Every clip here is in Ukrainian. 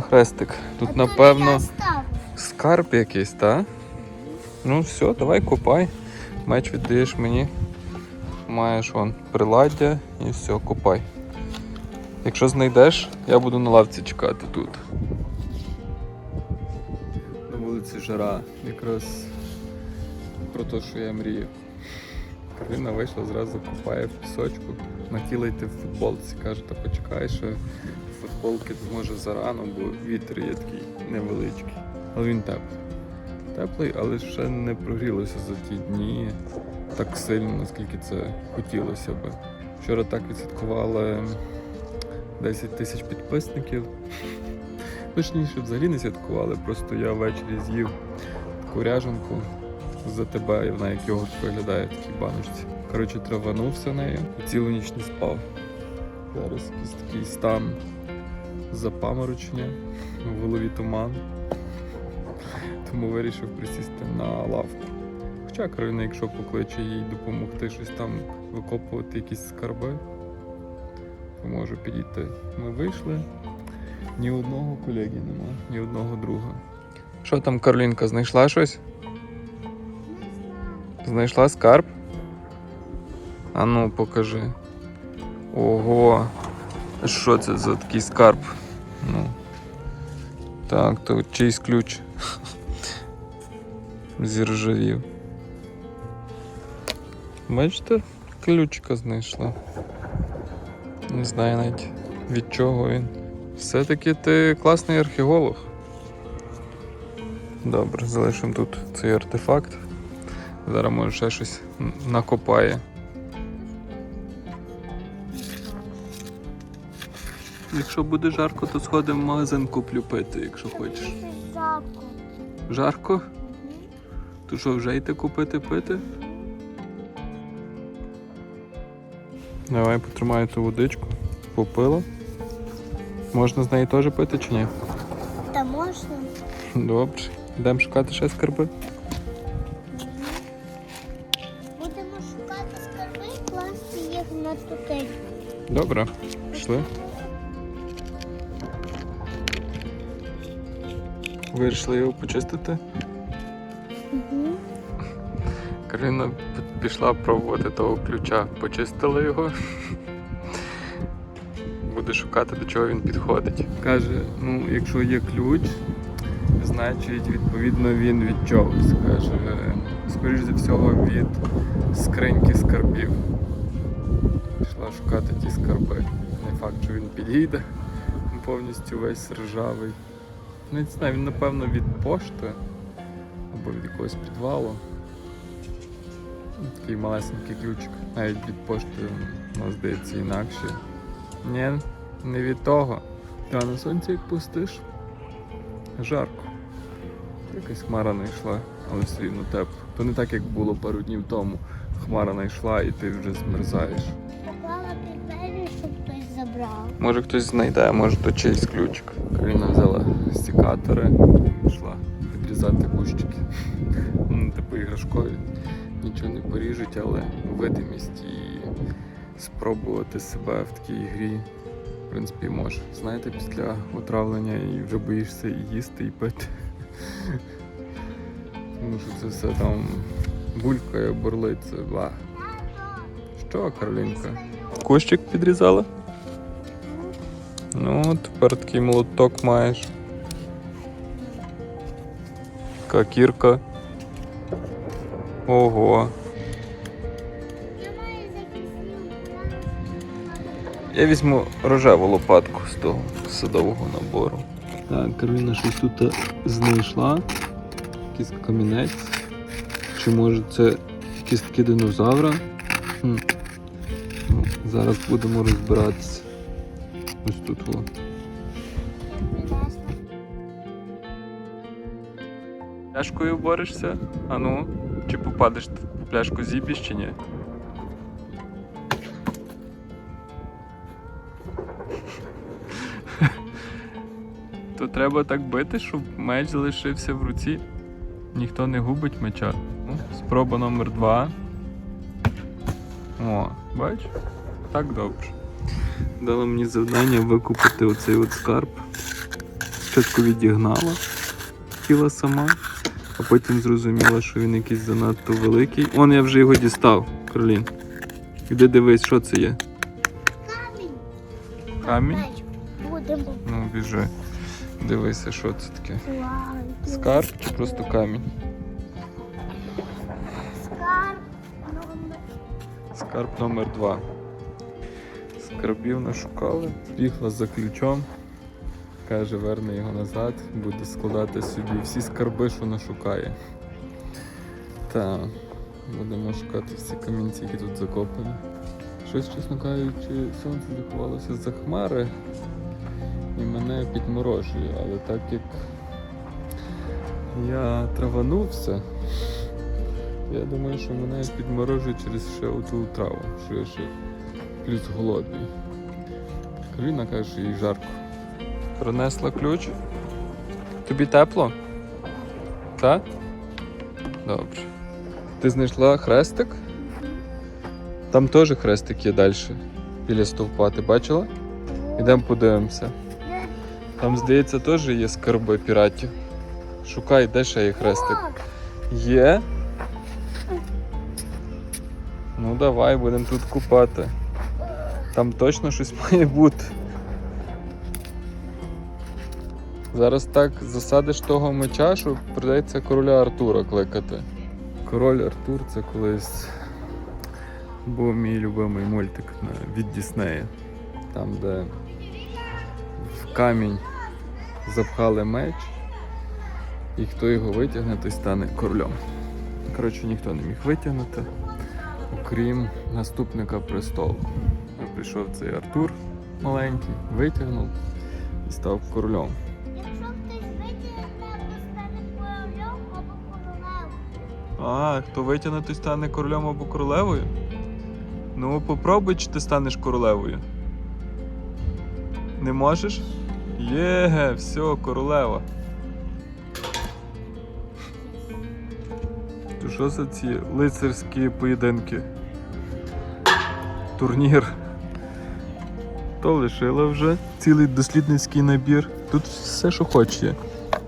Хрестик. Тут, А напевно, скарб якийсь, так? Ну все, давай копай. Меч віддаєш мені. Маєш вон приладдя і все, копай. Якщо знайдеш, я буду на лавці чекати тут. На вулиці жара. Якраз про те, що я мрію. Кароліна вийшла, зразу копає в пісочку. Хотіла йти в футболці. Каже, та почекай, що футболки може зарано, бо вітер є такий невеличкий. Але він теплий. Теплий, але ще не прогрілося за ті дні так сильно, наскільки це хотілося би. Вчора так відсвяткували 10 тисяч підписників. Точніше, взагалі не святкували, просто я ввечері з'їв таку ряжанку за тебе, і вона як йогурт виглядає в такій баночці. Коротше, траванувся нею і цілу ніч не спав. Зараз якийсь такий стан запаморочення, в голові туман. Тому вирішив присісти на лавку. Хоча Кароліна, якщо покличе їй допомогти щось там викопувати якісь скарби, то можу підійти. Ми вийшли. Ні одного колеги нема, ні одного друга. Що там, Каролінка, знайшла щось? Знайшла скарб? А ну, покажи. Ого. Що це за такий скарб? Ну. Так, то чийсь ключ. Зіржавів. Бачите, ключика знайшла. Не знаю навіть від чого він. Все-таки ти класний археолог. Добре, залишимо тут цей артефакт. Зараз може ще щось накопає. Якщо буде жарко, то сходимо в магазин куплю пити, якщо хочеш. Жарко. Жарко? То що, вже йти купити пити? Давай потримаю ту водичку. Попила. Можна з неї теж пити чи ні? Та можна? Добре. Йдемо шукати ще скарби. Будемо шукати скарби і класти їх на тутель. Добре, пішли. Вирішили його почистити. Угу. Карина пішла пробувати того ключа. Почистила його. Буде шукати, до чого він підходить. Каже, ну, якщо є ключ, значить, відповідно, він від чогось. Каже, скоріш за всього, від скриньки скарбів. Пішла шукати ті скарби. Не факт, що він підійде повністю весь ржавий. Ну, не знаю, він напевно від пошти або від якогось підвалу. Такий малесенький ключик. Навіть від пошти, ну, здається, інакше. Ні, не від того. Та на сонці як пустиш. Жарко. Якась хмара знайшла, але все рівно тепло. То не так, як було пару днів тому. Хмара знайшла і ти вже змерзаєш. Поклала під двері, щоб хтось забрав. Може хтось знайде, може то чийсь ключик. Каріна взяла секатори, пішла підрізати кущики. Ну, типу іграшкові. Нічого не поріжуть, але видимість і спробувати себе в такій грі, в принципі, може. Знаєте, після отравлення і вже боїшся і їсти, і пити. Тому що це все там булькає, бурлить, це бла. Що, Каролінка? Кущик підрізала? Ну, тепер такий молоток маєш. Така кірка. Ого. Я візьму рожеву лопатку з того садового набору. Так, Кароліна щось тут знайшла. Якийсь камінець. Чи може це кістки динозавра? Хм. Ну, зараз будемо розбиратися. Ось тут. О. Пляшкою борешся? А ну, чи попадеш в пляшку зіб'єш чи ні? То треба так бити, щоб меч залишився в руці. Ніхто не губить меча. Ну, спроба номер два. О, бач? Так добре. Дала мені завдання викупити оцей от скарб. Спочатку відігнала, хотіла сама, а потім зрозуміла, що він якийсь занадто великий. Он я вже його дістав, Каролін. Іди дивись, що це є. Камінь. Камінь? Будемо. Ну, біжи. Дивися, що це таке. Скарб чи просто камінь? Скарб. номер. Скарб номер 2 Скарбів нашукали. Бігла за ключом. Каже, верне його назад, буде складати собі всі скарби, що нашукає. Та будемо шукати всі камінці, які тут закопані. Щось, чесно кажучи, сонце заховалося за хмари і мене підморожує, але так як я траванувся, я думаю, що мене підморожує через ще оту траву, що я ще плюс голодний. Каріна каже, їй жарко. Принесла ключ. Тобі тепло? Так? Добре. Ти знайшла хрестик? Там теж хрестик є далі. Біля стовпа, ти бачила? Ідемо подивимося. Там, здається, теж є скарби піратів. Шукай, де ще є хрестик. Є? Ну давай, будемо тут купати. Там точно щось має бути. Зараз так засадиш того меча, що прийдеться короля Артура кликати. Король Артур це колись був мій любимий мультик від Діснея. Там, де в камінь запхали меч, і хто його витягне, той стане королем. Коротше, ніхто не міг витягнути, окрім наступника престолу. Прийшов цей Артур маленький, витягнув і став королем. Якщо хтось витягне, то стане королем або королевою. А, хто витягне, той стане королем або королевою? Ну, попробуй, чи ти станеш королевою. Не можеш? Є, все, королева. То що за ці лицарські поєдинки? Турнір. То лишила вже цілий дослідницький набір. Тут все, що хоче.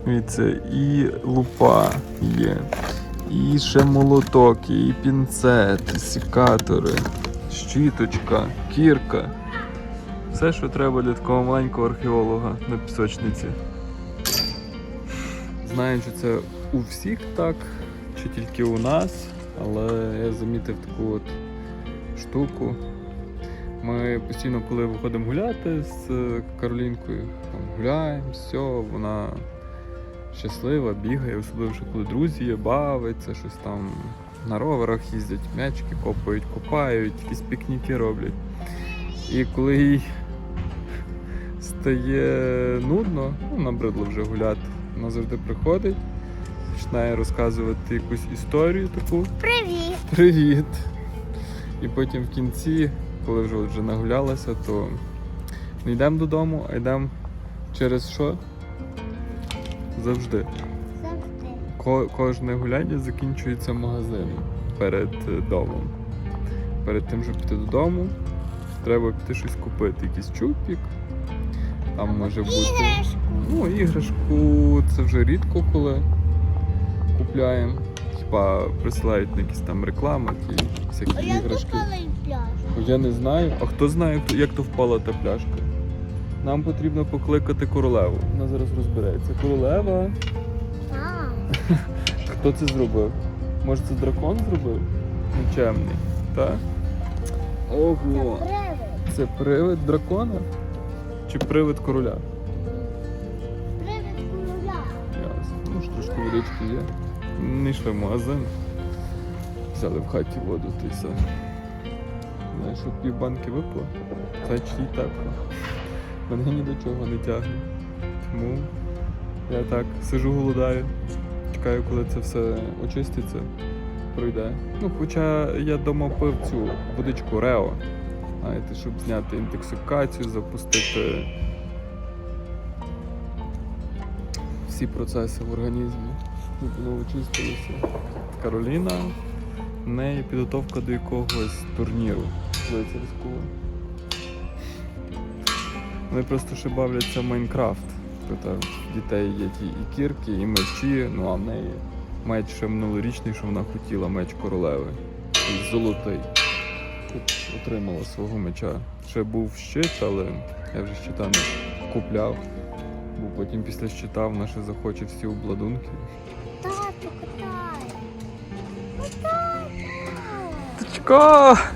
Дивіться, і лупа є, і ще молоток, і пінцет, і секатори, щіточка, кірка. Все, що треба для такого маленького археолога на пісочниці. Знаю, чи це у всіх так, чи тільки у нас, але я замітив таку от штуку. Ми постійно, коли виходимо гуляти з е, Каролінкою, там гуляємо, все, вона щаслива, бігає, особливо, що коли друзі є, бавиться, щось там на роверах їздять, м'ячики копають, копають, якісь пікніки роблять. І коли їй стає нудно, ну, набридло вже гуляти, вона завжди приходить, починає розказувати якусь історію таку. Привіт! Привіт! І потім в кінці, коли вже, вже нагулялася, то не йдемо додому, а йдемо через що? Завжди. Завжди. Ко- кожне гуляння закінчується магазином перед е, домом. Перед тим, щоб піти додому, треба піти щось купити. Якийсь чупік. Там може бути. Іграшку. Ну, іграшку це вже рідко коли купляємо. Хіба присилають на якісь там реклами, ті всякі я іграшки. Я не знаю. А хто знає, як то впала та пляшка? Нам потрібно покликати королеву. Вона зараз розбереться. Королева. Хто це зробив? Може це дракон зробив? Нечемний. Так? Ого! привид. Це привид дракона? Чи привид короля? Привид короля. Ясно. Ну, ж трошки водички є. Не йшли в магазин. Взяли в хаті воду та й все. Знаєш, от пів банки випила, значить їй тепло. Мене ні до чого не тягне. Тому я так сижу голодаю. Чекаю, коли це все очиститься, пройде. Ну, хоча я дома пив цю водичку Рео. Знаєте, щоб зняти інтоксикацію, запустити всі процеси в організмі, щоб воно очистилося. Кароліна, в неї підготовка до якогось турніру лицарського. Вони просто ще бавляться в Майнкрафт. Тут в дітей є ті і кірки, і мечі, ну а в неї меч ще минулорічний, що вона хотіла, меч королеви. Такий Золотий. Тут отримала свого меча. Ще був щит, але я вже щита не купляв. Бо потім після щита вона ще захоче всі обладунки. Тату, катай. Катай. Тачка!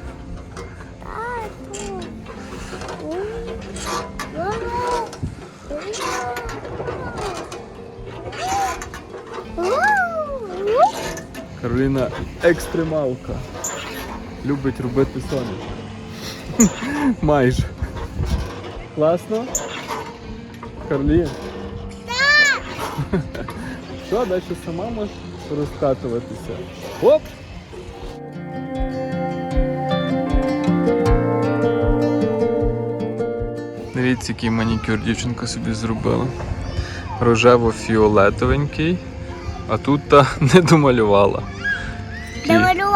Кароліна екстремалка. Любить робити соняшник. Майже. Класно? Карлін? Так! Що, далі сама можеш розкатуватися? Оп! Дивіться, який манікюр дівчинка собі зробила. Рожево-фіолетовенький, а тут та не домалювала.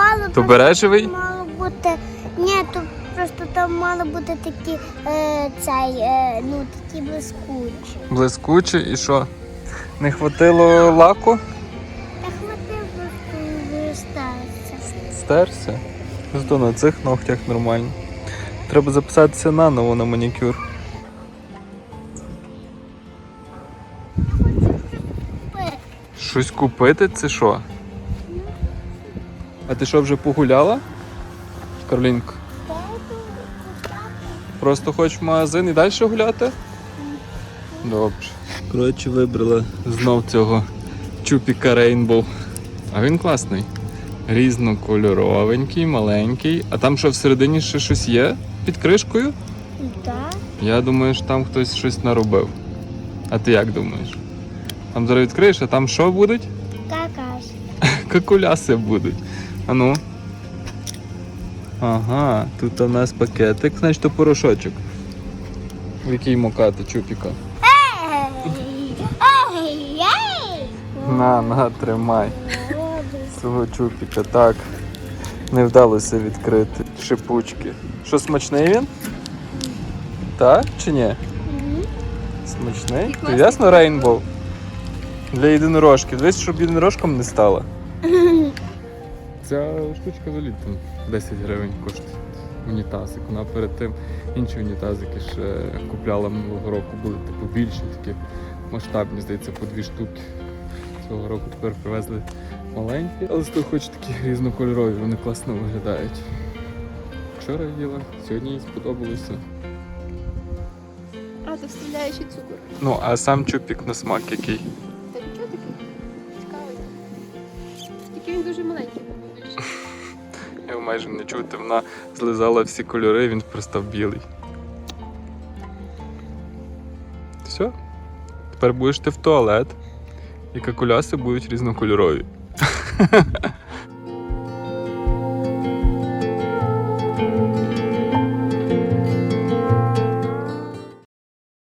Намалювала То бережевий? Мало бути. Ні, то просто там мали бути такі е, цей, е, ну такі блискучі. Блискучий і що? Не хватило лаку? Та хватив просто. Стерся. Зато на цих ногтях нормально. Треба записатися наново на манікюр. Щось купити це що? А ти що вже погуляла? Карлінко? Просто хочеш в магазин і далі гуляти? Добре. Коротше, вибрала знов цього чупіка Рейнбоу. А він класний. Різнокольоровенький, маленький. А там що всередині ще щось є під кришкою? Так. Я думаю, що там хтось щось наробив. А ти як думаєш? Там зараз відкриєш, а там що будуть? Какаш. Какуляси будуть. А ну. Ага, тут у нас пакетик, значить то порошочок. В який мокати чупіка. На, на, тримай. Цього чупіка, так. Не вдалося відкрити. Шипучки. Що смачний він? Так чи ні? Смачний? Ти ясно рейнбоу? Для єдинорожки. Дивись, щоб єдинорожком не стала. Ця штучка взагалі там 10 гривень коштує. Унітазик. Вона перед тим інші унітазики ще купляла минулого року, були типу більші, такі масштабні, здається, по дві штуки. Цього року тепер привезли маленькі, але зато хоч такі різнокольорові, вони класно виглядають. Вчора їла, сьогодні їй сподобалося. А, це вставляючий цукор. Ну, а сам чупік на смак який. Та нічого такий? Цікавий. Тільки він дуже маленький. Його майже не чути, вона злизала всі кольори, він пристав білий. Все. Тепер будеш ти в туалет, і какуляси будуть різнокольорові.